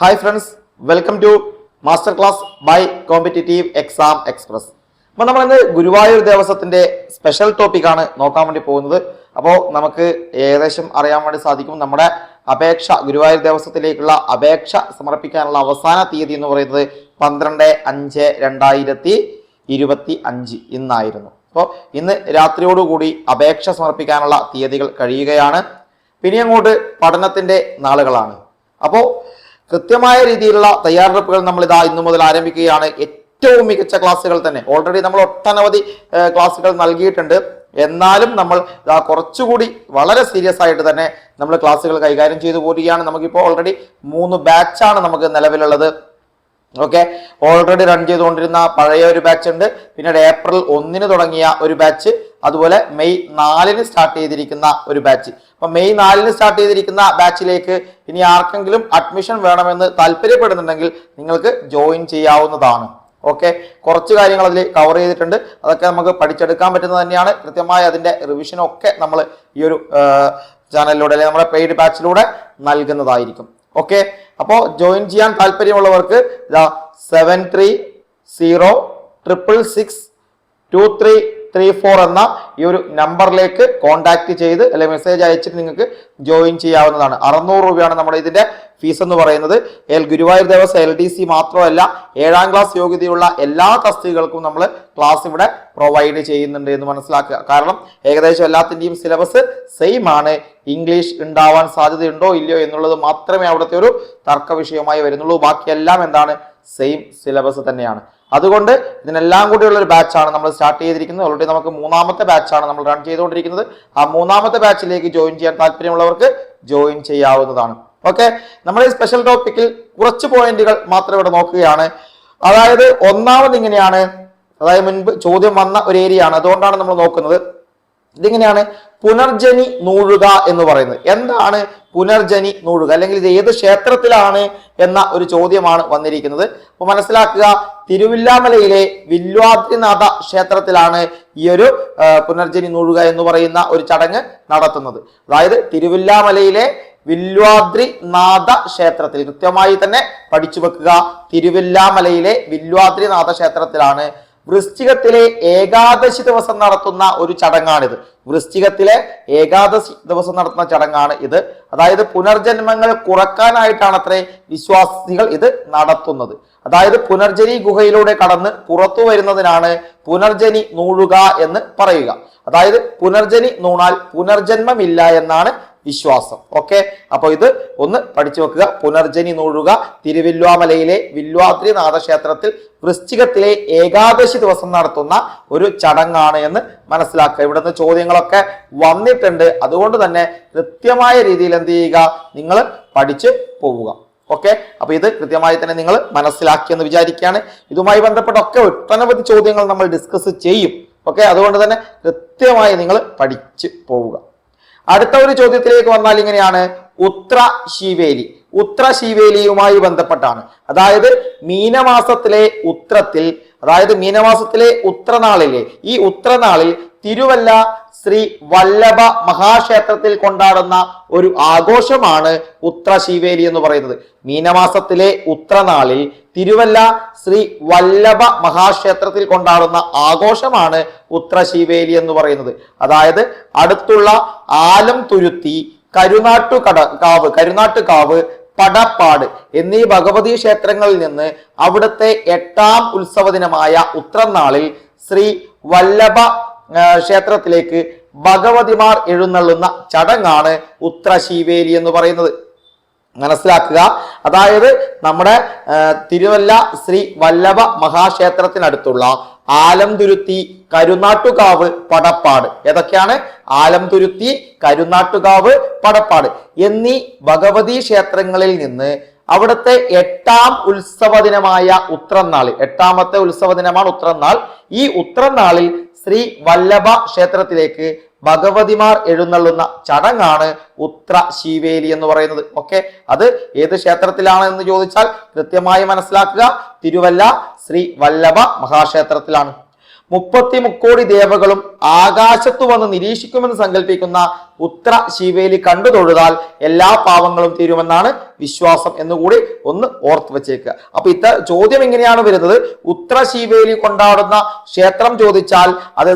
Hi friends welcome to master class by competitive exam express അപ്പോൾ നമ്മൾ ഇന്ന് Guruvayur ദേവസ്വത്തിന്റെ special ടോപ്പിക്കാണ് നോക്കാൻ വേണ്ടി പോകുന്നത്. അപ്പോൾ നമുക്ക് ഏകദേശം അറിയാൻ വേണ്ടി സാധിക്കും നമ്മുടെ അപേക്ഷ ഗുരുവായൂർ ദേവസ്വത്തിലേക്കുള്ള അപേക്ഷ സമർപ്പിക്കാനുള്ള അവസാന തീയതി എന്ന് പറയുന്നത് പന്ത്രണ്ട് അഞ്ച് രണ്ടായിരത്തി ഇരുപത്തി അഞ്ച് ഇന്നായിരുന്നു. അപ്പോൾ ഇന്ന് രാത്രിയോടുകൂടി അപേക്ഷ സമർപ്പിക്കാനുള്ള തീയതികൾ കഴിയുകയാണ്. പിന്നെ അങ്ങോട്ട് പഠനത്തിന്റെ നാളുകളാണ്. അപ്പോൾ കൃത്യമായ രീതിയിലുള്ള തയ്യാറെടുപ്പുകൾ നമ്മൾ ഇതാ ഇന്നു മുതൽ ആരംഭിക്കുകയാണ്. ഏറ്റവും മികച്ച ക്ലാസ്സുകൾ തന്നെ. ഓൾറെഡി നമ്മൾ ഒട്ടനവധി ക്ലാസ്സുകൾ നൽകിയിട്ടുണ്ട്. എന്നാലും നമ്മൾ ഇതാ കുറച്ചുകൂടി വളരെ സീരിയസ് ആയിട്ട് തന്നെ നമ്മൾ ക്ലാസ്സുകൾ കൈകാര്യം ചെയ്തു പോരുകയാണ്. നമുക്കിപ്പോൾ ഓൾറെഡി മൂന്ന് ബാച്ചാണ് നമുക്ക് നിലവിലുള്ളത്. ഓക്കെ ഓൾറെഡി റൺ ചെയ്തുകൊണ്ടിരുന്ന പഴയ ഒരു ബാച്ച് ഉണ്ട്. പിന്നീട് ഏപ്രിൽ ഒന്നിന് തുടങ്ങിയ ഒരു ബാച്ച് അതുപോലെ മെയ് നാലിന് സ്റ്റാർട്ട് ചെയ്തിരിക്കുന്ന ഒരു ബാച്ച് അപ്പൊ മെയ് നാലിന് സ്റ്റാർട്ട് ചെയ്തിരിക്കുന്ന ബാച്ചിലേക്ക് ഇനി ആർക്കെങ്കിലും അഡ്മിഷൻ വേണമെന്ന് താല്പര്യപ്പെടുന്നുണ്ടെങ്കിൽ നിങ്ങൾക്ക് ജോയിൻ ചെയ്യാവുന്നതാണ്. ഓക്കെ? കുറച്ച് കാര്യങ്ങൾ അതിൽ കവർ ചെയ്തിട്ടുണ്ട്. അതൊക്കെ നമുക്ക് പഠിച്ചെടുക്കാൻ പറ്റുന്നത് തന്നെയാണ്. കൃത്യമായ അതിന്റെ റിവിഷനൊക്കെ നമ്മൾ ഈ ഒരു ചാനലിലൂടെ അല്ലെങ്കിൽ നമ്മുടെ പെയ്ഡ് ബാച്ചിലൂടെ നൽകുന്നതായിരിക്കും. ഓക്കെ? അപ്പോൾ ജോയിൻ ചെയ്യാൻ താല്പര്യമുള്ളവർക്ക് seven three zero triple six two three three four എന്ന ഈ ഒരു നമ്പറിലേക്ക് കോൺടാക്ട് ചെയ്ത് അല്ലെങ്കിൽ മെസ്സേജ് അയച്ചിട്ട് നിങ്ങൾക്ക് ജോയിൻ ചെയ്യാവുന്നതാണ്. അറുന്നൂറ് രൂപയാണ് നമ്മുടെ ഇതിന്റെ ഫീസ് എന്ന് പറയുന്നത്. L Guruvayur Devaswom L D C മാത്രമല്ല ഏഴാം ക്ലാസ് യോഗ്യതയുള്ള എല്ലാ തസ്തികൾക്കും നമ്മൾ ക്ലാസ് ഇവിടെ പ്രൊവൈഡ് ചെയ്യുന്നുണ്ട് എന്ന് മനസ്സിലാക്കുക. കാരണം ഏകദേശം എല്ലാത്തിന്റെയും സിലബസ് സെയിം ആണ്. ഇംഗ്ലീഷ് ഉണ്ടാവാൻ സാധ്യതയുണ്ടോ ഇല്ലയോ എന്നുള്ളത് മാത്രമേ അവിടുത്തെ ഒരു തർക്ക വിഷയമായി വരുന്നുള്ളൂ. ബാക്കിയെല്ലാം എന്താണ്? സെയിം സിലബസ് തന്നെയാണ്. അതുകൊണ്ട് ഇതിനെല്ലാം കൂടിയുള്ള ഒരു ബാച്ചാണ് നമ്മൾ സ്റ്റാർട്ട് ചെയ്തിരിക്കുന്നത്. ഓൾറെഡി നമുക്ക് മൂന്നാമത്തെ ബാച്ചാണ് നമ്മൾ റൺ ചെയ്തുകൊണ്ടിരിക്കുന്നത്. ആ മൂന്നാമത്തെ ബാച്ചിലേക്ക് ജോയിൻ ചെയ്യാൻ താല്പര്യമുള്ളവർക്ക് ജോയിൻ ചെയ്യാവുന്നതാണ്. ഓക്കെ നമ്മൾ ഈ സ്പെഷ്യൽ ടോപ്പിക്കിൽ കുറച്ച് പോയിന്റുകൾ മാത്രം ഇവിടെ നോക്കുകയാണ്. അതായത് ഒന്നാമത് ഇങ്ങനെയാണ്. അതായത് മുൻപ് ചോദ്യം വന്ന ഒരു ഏരിയ ആണ്. അതുകൊണ്ടാണ് നമ്മൾ നോക്കുന്നത്. ഇതിങ്ങനെയാണ് പുനർജനി നൂഴുക എന്ന് പറയുന്നത്. എന്താണ് പുനർജനി നൂഴുക? അല്ലെങ്കിൽ ഇത് ഏത് ക്ഷേത്രത്തിലാണ് എന്ന ഒരു ചോദ്യമാണ് വന്നിരിക്കുന്നത്. അപ്പൊ മനസ്സിലാക്കുക തിരുവില്ലാമലയിലെ വില്വാദ്രിനാഥ ക്ഷേത്രത്തിലാണ് ഈ ഒരു പുനർജനി നൂഴുക എന്ന് പറയുന്ന ഒരു ചടങ്ങ് നടത്തുന്നത്. അതായത് തിരുവില്ലാമലയിലെ വില്വാദ്രിനാഥ ക്ഷേത്രത്തിൽ കൃത്യമായി തന്നെ പഠിച്ചു വെക്കുക. തിരുവില്ലാമലയിലെ വില്വാദ്രിനാഥ ക്ഷേത്രത്തിലാണ് വൃശ്ചികത്തിലെ ഏകാദശി ദിവസം നടത്തുന്ന ഒരു ചടങ്ങാണിത്. വൃശ്ചികത്തിലെ ഏകാദശി ദിവസം നടത്തുന്ന ചടങ്ങാണ് ഇത്. അതായത് പുനർജന്മങ്ങൾ കുറക്കാനായിട്ടാണ് അത്രേ വിശ്വാസികൾ ഇത് നടത്തുന്നത്. അതായത് പുനർജനി ഗുഹയിലൂടെ കടന്ന് പുറത്തു വരുന്നതിനാണ് പുനർജനി നൂഴുക എന്ന് പറയുക. അതായത് പുനർജനി നൂണാൽ പുനർജന്മമില്ല എന്നാണ് വിശ്വാസം. ഓക്കെ? അപ്പോൾ ഇത് ഒന്ന് പഠിച്ചു വെക്കുക. പുനർജനി നൂഴുക തിരുവില്വാമലയിലെ വില്വാദ്രിനാഥ ക്ഷേത്രത്തിൽ വൃശ്ചികത്തിലെ ഏകാദശി ദിവസം നടത്തുന്ന ഒരു ചടങ്ങാണ് എന്ന് മനസ്സിലാക്കുക. ഇവിടുന്ന് ചോദ്യങ്ങളൊക്കെ വന്നിട്ടുണ്ട്. അതുകൊണ്ട് തന്നെ കൃത്യമായ രീതിയിൽ എന്ത് ചെയ്യുക? നിങ്ങൾ പഠിച്ച് പോവുക. ഓക്കെ? അപ്പൊ ഇത് കൃത്യമായി തന്നെ നിങ്ങൾ മനസ്സിലാക്കിയെന്ന് വിചാരിക്കുകയാണ്. ഇതുമായി ബന്ധപ്പെട്ട ഒക്കെ ഒട്ടനവധി ചോദ്യങ്ങൾ നമ്മൾ ഡിസ്കസ് ചെയ്യും. ഓക്കെ? അതുകൊണ്ട് തന്നെ കൃത്യമായി നിങ്ങൾ പഠിച്ച് പോവുക. അടുത്ത ഒരു ചോദ്യത്തിലേക്ക് വന്നാൽ ഇങ്ങനെയാണ്. ഉത്ര ശിവേലി. ഉത്ര ശിവേലിയുമായി ബന്ധപ്പെട്ടാണ്. അതായത് മീനമാസത്തിലെ ഉത്രത്തിൽ അതായത് മീനമാസത്തിലെ ഉത്രനാളിലെ ഈ ഉത്രനാളിൽ തിരുവല്ല ശ്രീ വല്ലഭ മഹാക്ഷേത്രത്തിൽ കൊണ്ടാടുന്ന ഒരു ആഘോഷമാണ് ഉത്ര ശിവേലി എന്ന് പറയുന്നത്. മീനമാസത്തിലെ ഉത്രനാളിൽ തിരുവല്ല ശ്രീ വല്ലഭ മഹാക്ഷേത്രത്തിൽ കൊണ്ടാടുന്ന ആഘോഷമാണ് ഉത്ര ശിവേലി എന്ന് പറയുന്നത്. അതായത് അടുത്തുള്ള ആലം തുരുത്തി കരുനാട്ടു കട കാവ് കരുനാട്ടുകാവ് പടപ്പാട് എന്നീ ഭഗവതി ക്ഷേത്രങ്ങളിൽ നിന്ന് അവിടുത്തെ എട്ടാം ഉത്സവ ദിനമായ ഉത്രനാളിൽ ശ്രീ വല്ലഭ ക്ഷേത്രത്തിലേക്ക് ഭഗവതിമാർ എഴുന്നള്ളുന്ന ചടങ്ങാണ് ഉത്രശീവേലി എന്ന് പറയുന്നത്. മനസ്സിലാക്കുക? അതായത് നമ്മുടെ തിരുവല്ല ശ്രീ വല്ലഭ മഹാക്ഷേത്രത്തിനടുത്തുള്ള ആലംതുരുത്തി കരുനാട്ടുകാവ് പടപ്പാട്. ഏതൊക്കെയാണ്? ആലംതുരുത്തി കരുനാട്ടുകാവ് പടപ്പാട്. എന്നീ ഭഗവതി ക്ഷേത്രങ്ങളിൽ നിന്ന് അവിടുത്തെ എട്ടാം ഉത്സവ ദിനമായ ഉത്രനാൾ എട്ടാമത്തെ ഉത്സവ ദിനമാണ് ഉത്രനാൾ ഈ ഉത്രനാളിൽ ശ്രീ വല്ലഭ ക്ഷേത്രത്തിലേക്ക് ഭഗവതിമാർ എഴുന്നള്ളുന്ന ചടങ്ങാണ് ഉത്ര ശിവേലി എന്ന് പറയുന്നത്. ഓക്കെ അത് ഏത് ക്ഷേത്രത്തിലാണ് എന്ന് ചോദിച്ചാൽ കൃത്യമായി മനസ്സിലാക്കുക. തിരുവല്ല ശ്രീ വല്ലഭ മഹാക്ഷേത്രത്തിലാണ്. മുപ്പത്തി മുക്കോടി ദേവകളും ആകാശത്തു വന്ന് നിരീക്ഷിക്കുമെന്ന് സങ്കല്പിക്കുന്ന ഉത്ര ശിവേലി കണ്ടു തൊഴുതാൽ എല്ലാ പാവങ്ങളും തീരുമെന്നാണ് വിശ്വാസം എന്നുകൂടി ഒന്ന് ഓർത്ത് വെച്ചേക്കുക. അപ്പൊ ഇത്ത ചോദ്യം എങ്ങനെയാണ് വരുന്നത്. ഉത്ര ശിവേലി കൊണ്ടാടുന്ന ക്ഷേത്രം ചോദിച്ചാൽ അത്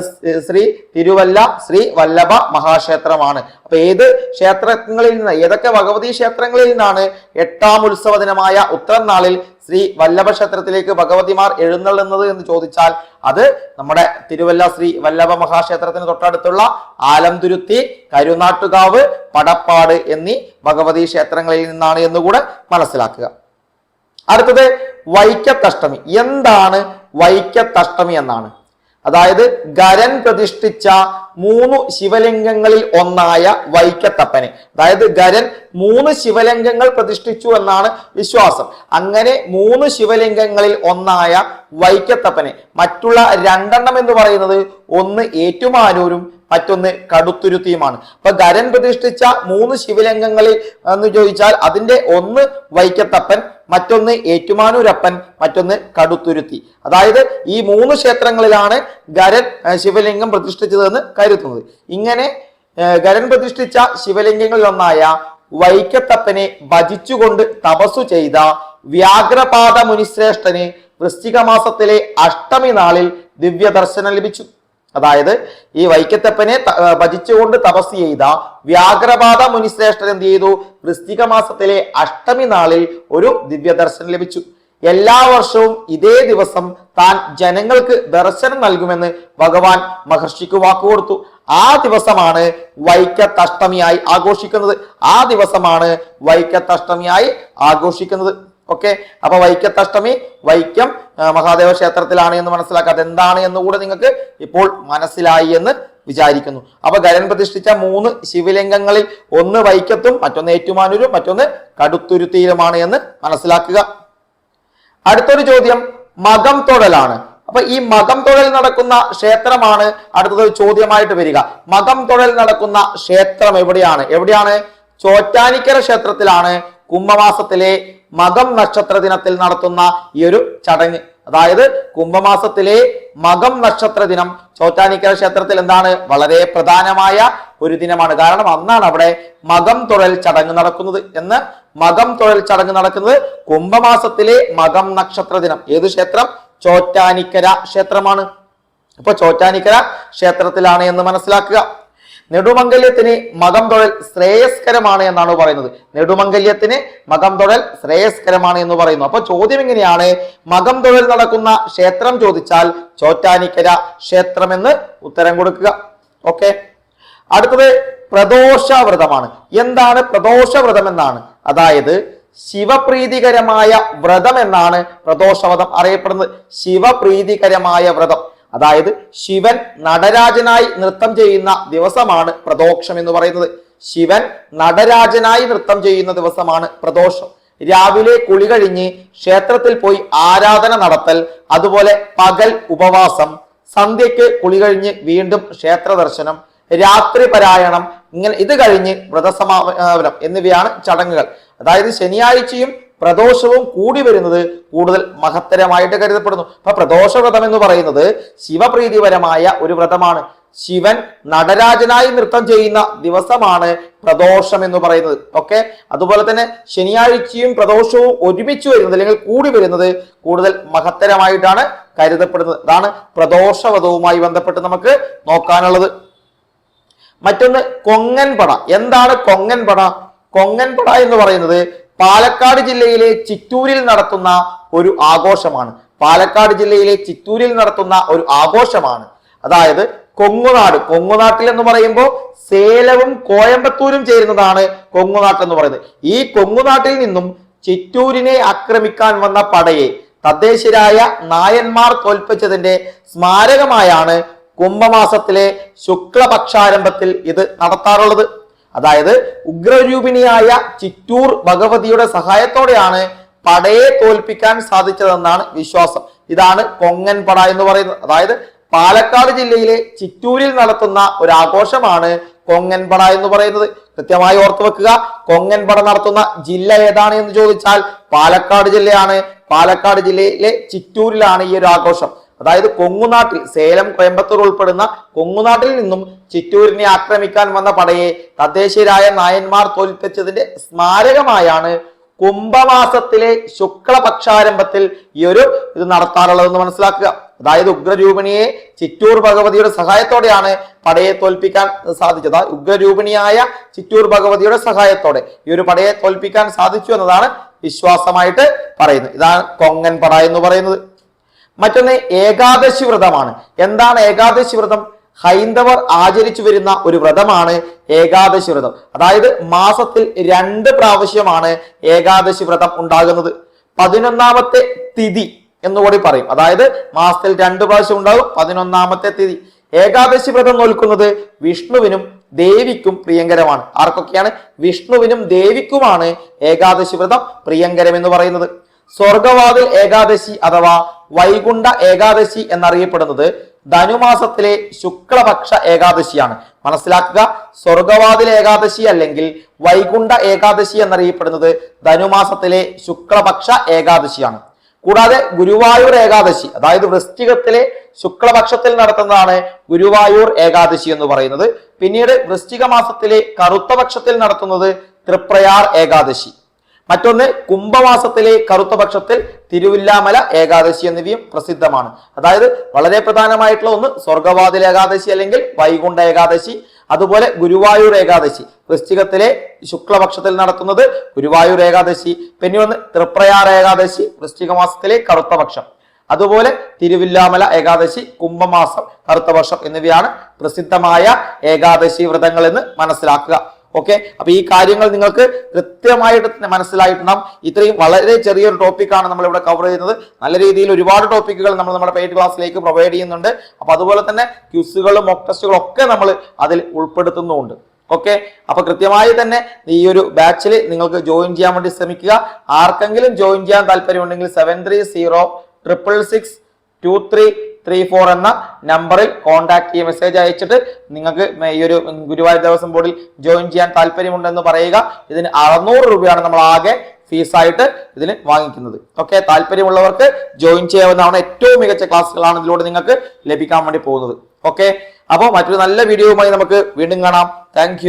ശ്രീ തിരുവല്ല ശ്രീ വല്ലഭ മഹാക്ഷേത്രമാണ്. അപ്പൊ ഏത് ക്ഷേത്രങ്ങളിൽ നിന്ന് ഏതൊക്കെ ഭഗവതി ക്ഷേത്രങ്ങളിൽ നിന്നാണ് എട്ടാം ഉത്സവ ദിനമായ ഉത്രം നാളിൽ ശ്രീ വല്ലഭ ക്ഷേത്രത്തിലേക്ക് ഭഗവതിമാർ എഴുന്നള്ളുന്നത് എന്ന് ചോദിച്ചാൽ അത് നമ്മുടെ തിരുവല്ല ശ്രീ വല്ലഭ മഹാക്ഷേത്രത്തിന് തൊട്ടടുത്തുള്ള ആലംതുരുത്തി കരുനാട്ടുകാവ് പടപ്പാട് എന്നീ ഭഗവതി ക്ഷേത്രങ്ങളിൽ നിന്നാണ് എന്നുകൂടെ മനസ്സിലാക്കുക. അടുത്തത് വൈക്കത്തഷ്ടമി. എന്താണ് വൈക്കത്തഷ്ടമി എന്നാണ്. അതായത് ഗരൻ പ്രതിഷ്ഠിച്ച മൂന്ന് ശിവലിംഗങ്ങളിൽ ഒന്നായ വൈക്കത്തപ്പനെ. അതായത് ഗരൻ മൂന്ന് ശിവലിംഗങ്ങൾ പ്രതിഷ്ഠിച്ചു എന്നാണ് വിശ്വാസം. അങ്ങനെ മൂന്ന് ശിവലിംഗങ്ങളിൽ ഒന്നായ വൈക്കത്തപ്പനെ. മറ്റുള്ള രണ്ടെണ്ണം എന്ന് പറയുന്നത് ഒന്ന് ഏറ്റുമാനൂരും മറ്റൊന്ന് കടുത്തുരുത്തിയുമാണ്. അപ്പൊ ഗരൻ പ്രതിഷ്ഠിച്ച മൂന്ന് ശിവലിംഗങ്ങളിൽ എന്ന് ചോദിച്ചാൽ അതിന്റെ ഒന്ന് വൈക്കത്തപ്പൻ മറ്റൊന്ന് ഏറ്റുമാനൂരപ്പൻ മറ്റൊന്ന് കടുത്തുരുത്തി. അതായത് ഈ മൂന്ന് ക്ഷേത്രങ്ങളിലാണ് ഗരൻ ശിവലിംഗം പ്രതിഷ്ഠിച്ചതെന്ന് കരുതുന്നത്. ഇങ്ങനെ ഗരൻ പ്രതിഷ്ഠിച്ച ശിവലിംഗങ്ങളിലൊന്നായ വൈക്കത്തപ്പനെ ഭജിച്ചുകൊണ്ട് തപസ്സു ചെയ്ത വ്യാഘ്രപാദ മുനിശ്രേഷ്ഠന് വൃശ്ചിക മാസത്തിലെ അഷ്ടമി നാളിൽ ദിവ്യ ദർശനം ലഭിച്ചു. അതായത് ഈ വൈക്കത്തപ്പനെ ഭജിച്ചുകൊണ്ട് തപസ് ചെയ്ത വ്യാഘ്രപാദ മുനിശ്രേഷ്ഠൻ എന്ത് ചെയ്തു? വൃശ്ചിക മാസത്തിലെ അഷ്ടമി നാളിൽ ഒരു ദിവ്യ ദർശനം ലഭിച്ചു. എല്ലാ വർഷവും ഇതേ ദിവസം താൻ ജനങ്ങൾക്ക് ദർശനം നൽകുമെന്ന് ഭഗവാൻ മഹർഷിക്ക് വാക്കുകൊടുത്തു ആ ദിവസമാണ് വൈക്കത്തഷ്ടമിയായി ആഘോഷിക്കുന്നത്. ആ ദിവസമാണ് വൈക്കത്തഷ്ടമിയായി ആഘോഷിക്കുന്നത്. ഓക്കെ അപ്പൊ വൈക്കത്തഷ്ടമി വൈക്കം മഹാദേവ ക്ഷേത്രത്തിലാണ് എന്ന് മനസ്സിലാക്കുക. അതെന്താണ് എന്ന് കൂടെ നിങ്ങൾക്ക് ഇപ്പോൾ മനസ്സിലായി എന്ന് വിചാരിക്കുന്നു. അപ്പൊ ഗരൻ പ്രതിഷ്ഠിച്ച മൂന്ന് ശിവലിംഗങ്ങളിൽ ഒന്ന് വൈക്കത്തും മറ്റൊന്ന് ഏറ്റുമാനൂരും മറ്റൊന്ന് കടുത്തുരുത്തിയിലുമാണ് എന്ന് മനസ്സിലാക്കുക. അടുത്തൊരു ചോദ്യം മകം തൊഴലാണ്. അപ്പൊ ഈ മകം തൊഴൽ നടക്കുന്ന ക്ഷേത്രമാണ് അടുത്തത് ചോദ്യമായിട്ട് വരിക. മകം തൊഴൽ നടക്കുന്ന ക്ഷേത്രം എവിടെയാണ്? എവിടെയാണ്? ചോറ്റാനിക്കര ക്ഷേത്രത്തിലാണ് കുംഭമാസത്തിലെ മകം നക്ഷത്ര ദിനത്തിൽ നടത്തുന്ന ഈ ഒരു ചടങ്ങ്. അതായത് കുംഭമാസത്തിലെ മകം നക്ഷത്ര ദിനം ചോറ്റാനിക്കര ക്ഷേത്രത്തിൽ എന്താണ്? വളരെ പ്രധാനമായ ഒരു ദിനമാണ്. കാരണം അന്നാണ് അവിടെ മകം തൊഴൽ ചടങ്ങ് നടക്കുന്നത് എന്ന് മകം തൊഴിൽ ചടങ്ങ് നടക്കുന്നത് കുംഭമാസത്തിലെ മകം നക്ഷത്ര ദിനം. ഏത് ക്ഷേത്രം? ചോറ്റാനിക്കര ക്ഷേത്രമാണ്. അപ്പൊ ചോറ്റാനിക്കര ക്ഷേത്രത്തിലാണ് എന്ന് മനസ്സിലാക്കുക. നെടുമംഗല്യത്തിന് മകം തൊഴൽ ശ്രേയസ്കരമാണ് എന്നാണ് പറയുന്നത്. നെടുമംഗല്യത്തിന് മകം തൊഴൽ ശ്രേയസ്കരമാണ് എന്ന് പറയുന്നു. അപ്പൊ ചോദ്യം എങ്ങനെയാണ് മകം തൊഴൽ നടക്കുന്ന ക്ഷേത്രം ചോദിച്ചാൽ ചോറ്റാനിക്കര ക്ഷേത്രമെന്ന് ഉത്തരം കൊടുക്കുക. ഓക്കെ. അടുത്തത് പ്രദോഷ വ്രതമാണ് എന്താണ് പ്രദോഷ വ്രതം എന്നാണ്? അതായത് ശിവപ്രീതികരമായ വ്രതം എന്നാണ് പ്രദോഷവ്രതം അറിയപ്പെടുന്നത്. ശിവപ്രീതികരമായ വ്രതം. അതായത് ശിവൻ നടരാജനായി നൃത്തം ചെയ്യുന്ന ദിവസമാണ് പ്രദോഷം എന്ന് പറയുന്നത്. ശിവൻ നടരാജനായി നൃത്തം ചെയ്യുന്ന ദിവസമാണ് പ്രദോഷം. രാവിലെ കുളി കഴിഞ്ഞ് ക്ഷേത്രത്തിൽ പോയി ആരാധന നടത്തൽ അതുപോലെ പകൽ ഉപവാസം സന്ധ്യയ്ക്ക് കുളി കഴിഞ്ഞ് വീണ്ടും ക്ഷേത്ര ദർശനം രാത്രി പരായണം ഇങ്ങനെ ഇത് കഴിഞ്ഞ് വ്രതസമാപനം എന്നിവയാണ് ചടങ്ങുകൾ. അതായത് ശനിയാഴ്ചയും പ്രദോഷവും കൂടി വരുന്നത് കൂടുതൽ മഹത്തരമായിട്ട് കരുതപ്പെടുന്നു. അപ്പൊ പ്രദോഷ വ്രതം എന്ന് പറയുന്നത് ശിവപ്രീതിപരമായ ഒരു വ്രതമാണ്. ശിവൻ നടരാജനായി നൃത്തം ചെയ്യുന്ന ദിവസമാണ് പ്രദോഷം എന്ന് പറയുന്നത്. ഓക്കെ? അതുപോലെ തന്നെ ശനിയാഴ്ചയും പ്രദോഷവും ഒരുമിച്ച് വരുന്നത് അല്ലെങ്കിൽ കൂടി വരുന്നത് കൂടുതൽ മഹത്തരമായിട്ടാണ് കരുതപ്പെടുന്നത്. അതാണ് പ്രദോഷവധവുമായി ബന്ധപ്പെട്ട് നമുക്ക് നോക്കാനുള്ളത്. മറ്റൊന്ന് കൊങ്ങൻപട എന്താണ് കൊങ്ങൻപട കൊങ്ങൻപട എന്ന് പറയുന്നത് പാലക്കാട് ജില്ലയിലെ ചിറ്റൂരിൽ നടത്തുന്ന ഒരു ആഘോഷമാണ്. പാലക്കാട് ജില്ലയിലെ ചിറ്റൂരിൽ നടത്തുന്ന ഒരു ആഘോഷമാണ്. അതായത് കൊങ്ങുനാട്. കൊങ്ങുനാട്ടിൽ എന്ന് പറയുമ്പോൾ സേലവും കോയമ്പത്തൂരും ചേരുന്നതാണ് കൊങ്ങുനാട്ട് എന്ന് പറയുന്നത്. ഈ കൊങ്ങുനാട്ടിൽ നിന്നും ചിറ്റൂരിനെ ആക്രമിക്കാൻ വന്ന പടയെ തദ്ദേശരായ നായന്മാർ തോൽപ്പിച്ചതിന്റെ സ്മാരകമായാണ് കുംഭമാസത്തിലെ ശുക്ലപക്ഷാരംഭത്തിൽ ഇത് നടത്താറുള്ളത്. അതായത് ഉഗ്രരൂപിണിയായ ചിറ്റൂർ ഭഗവതിയുടെ സഹായത്തോടെയാണ് പടയെ തോൽപ്പിക്കാൻ സാധിച്ചതെന്നാണ് വിശ്വാസം. ഇതാണ് കൊങ്ങൻ പട എന്ന് പറയുന്നത്. അതായത് പാലക്കാട് ജില്ലയിലെ ചിറ്റൂരിൽ നടത്തുന്ന ഒരു ആഘോഷമാണ് കൊങ്ങൻപട എന്ന് പറയുന്നത്. കൃത്യമായി ഓർത്തു വെക്കുക കൊങ്ങൻപട നടത്തുന്ന ജില്ല ഏതാണ് എന്ന് ചോദിച്ചാൽ പാലക്കാട് ജില്ലയാണ്. പാലക്കാട് ജില്ലയിലെ ചിറ്റൂരിലാണ് ഈ ഒരു ആഘോഷം. അതായത് കൊങ്ങുനാട്ടിൽ സേലം കോയമ്പത്തൂർ ഉൾപ്പെടുന്ന കൊങ്ങുനാട്ടിൽ നിന്നും ചിറ്റൂരിനെ ആക്രമിക്കാൻ വന്ന പടയെ തദ്ദേശീയരായ നായന്മാർ തോൽപ്പിച്ചതിന്റെ സ്മാരകമായാണ് കുംഭമാസത്തിലെ ശുക്ലപക്ഷാരംഭത്തിൽ ഈ ഒരു ഇത് നടത്താറുള്ളതെന്ന് മനസ്സിലാക്കുക. അതായത് ഉഗ്രരൂപിണിയെ ചിറ്റൂർ ഭഗവതിയുടെ സഹായത്തോടെയാണ് പടയെ തോൽപ്പിക്കാൻ സാധിച്ചത്. ഉഗ്രരൂപിണിയായ ചിറ്റൂർ ഭഗവതിയുടെ സഹായത്തോടെ ഈ ഒരു പടയെ തോൽപ്പിക്കാൻ സാധിച്ചു എന്നതാണ് വിശ്വാസമായിട്ട് പറയുന്നത്. ഇതാണ് കൊങ്ങൻ പട എന്ന് പറയുന്നത്. മറ്റൊന്ന് ഏകാദശി വ്രതമാണ്. എന്താണ് ഏകാദശി വ്രതം? ഹൈന്ദവർ ആചരിച്ചു വരുന്ന ഒരു വ്രതമാണ് ഏകാദശി വ്രതം. അതായത് മാസത്തിൽ രണ്ട് പ്രാവശ്യമാണ് ഏകാദശി വ്രതം ഉണ്ടാകുന്നത്. പതിനൊന്നാമത്തെ തിഥി എന്നുകൂടി പറയും. അതായത് മാസത്തിൽ രണ്ട് പ്രാവശ്യം ഉണ്ടാകും പതിനൊന്നാമത്തെ തിഥി. ഏകാദശി വ്രതം നോൽക്കുന്നത് വിഷ്ണുവിനും ദേവിക്കും പ്രിയങ്കരമാണ്. ആർക്കൊക്കെയാണ്? വിഷ്ണുവിനും ദേവിക്കുമാണ് ഏകാദശി വ്രതം പ്രിയങ്കരം എന്ന് പറയുന്നത്. സ്വർഗവാതിൽ ഏകാദശി അഥവാ വൈകുണ്ഠ ഏകാദശി എന്നറിയപ്പെടുന്നത് ധനുമാസത്തിലെ ശുക്ലപക്ഷ ഏകാദശിയാണ്. മനസ്സിലാക്കുക സ്വർഗവാതിൽ ഏകാദശി അല്ലെങ്കിൽ വൈകുണ്ഠ ഏകാദശി എന്നറിയപ്പെടുന്നത് ധനുമാസത്തിലെ ശുക്ലപക്ഷ ഏകാദശിയാണ്. കൂടാതെ ഗുരുവായൂർ ഏകാദശി അതായത് വൃശ്ചികത്തിലെ ശുക്ലപക്ഷത്തിൽ നടത്തുന്നതാണ് ഗുരുവായൂർ ഏകാദശി എന്ന് പറയുന്നത്. പിന്നീട് വൃശ്ചിക മാസത്തിലെ കറുത്തപക്ഷത്തിൽ നടത്തുന്നത് തൃപ്രയാർ ഏകാദശി. മറ്റൊന്ന് കുംഭമാസത്തിലെ കറുത്ത പക്ഷത്തിൽ തിരുവില്ലാമല ഏകാദശി എന്നിവയും പ്രസിദ്ധമാണ്. അതായത് വളരെ പ്രധാനമായിട്ടുള്ള ഒന്ന് സ്വർഗവാതിൽ ഏകാദശി അല്ലെങ്കിൽ വൈകുണ്ഠ ഏകാദശി അതുപോലെ ഗുരുവായൂർ ഏകാദശി. വൃശ്ചികത്തിലെ ശുക്ലപക്ഷത്തിൽ നടത്തുന്നത് ഗുരുവായൂർ ഏകാദശി പിന്നെ ഒന്ന് തൃപ്രയാർ ഏകാദശി വൃശ്ചിക മാസത്തിലെ കറുത്തപക്ഷം അതുപോലെ തിരുവില്ലാമല ഏകാദശി കുംഭമാസം കറുത്ത വർഷം എന്നിവയാണ് പ്രസിദ്ധമായ ഏകാദശി വ്രതങ്ങൾ എന്ന് മനസ്സിലാക്കുക. ഓക്കെ അപ്പൊ ഈ കാര്യങ്ങൾ നിങ്ങൾക്ക് കൃത്യമായിട്ട് മനസ്സിലായിട്ടുണ്ടാവും. ഇത്രയും വളരെ ചെറിയൊരു ടോപ്പിക്കാണ് നമ്മൾ ഇവിടെ കവർ ചെയ്യുന്നത്. നല്ല രീതിയിൽ ഒരുപാട് ടോപ്പിക്കുകൾ നമ്മൾ നമ്മുടെ പെയ്ഡ് ക്ലാസ്സിലേക്ക് പ്രൊവൈഡ് ചെയ്യുന്നുണ്ട്. അപ്പൊ അതുപോലെ തന്നെ ക്യൂസുകളും മോക്ക് ടെസ്റ്റുകളും ഒക്കെ നമ്മൾ അതിൽ ഉൾപ്പെടുത്തുന്നുമുണ്ട്. ഓക്കെ അപ്പൊ കൃത്യമായി തന്നെ ഈ ഒരു ബാച്ചിൽ നിങ്ങൾക്ക് ജോയിൻ ചെയ്യാൻ വേണ്ടി ശ്രമിക്കുക. ആർക്കെങ്കിലും ജോയിൻ ചെയ്യാൻ താല്പര്യമുണ്ടെങ്കിൽ seven three zero triple six two three three four എന്ന നമ്പറിൽ കോൺടാക്ട് ചെയ്യുക മെസ്സേജ് അയച്ചിട്ട് നിങ്ങൾക്ക് ഈ ഒരു ഗുരുവായൂർ ദേവസ്വം ബോർഡിൽ ജോയിൻ ചെയ്യാൻ താല്പര്യമുണ്ടെന്ന് പറയുക. ഇതിന് അറുന്നൂറ് രൂപയാണ് നമ്മൾ ആകെ ഫീസായിട്ട് ഇതിന് വാങ്ങിക്കുന്നത്. ഓക്കെ താല്പര്യമുള്ളവർക്ക് ജോയിൻ ചെയ്യാവുന്നതാണ് ഏറ്റവും മികച്ച ക്ലാസ്സുകളാണ് ഇതിലൂടെ നിങ്ങൾക്ക് ലഭിക്കാൻ വേണ്ടി പോകുന്നത്. ഓക്കെ അപ്പോൾ മറ്റൊരു നല്ല വീഡിയോയുമായി നമുക്ക് വീണ്ടും കാണാം. താങ്ക്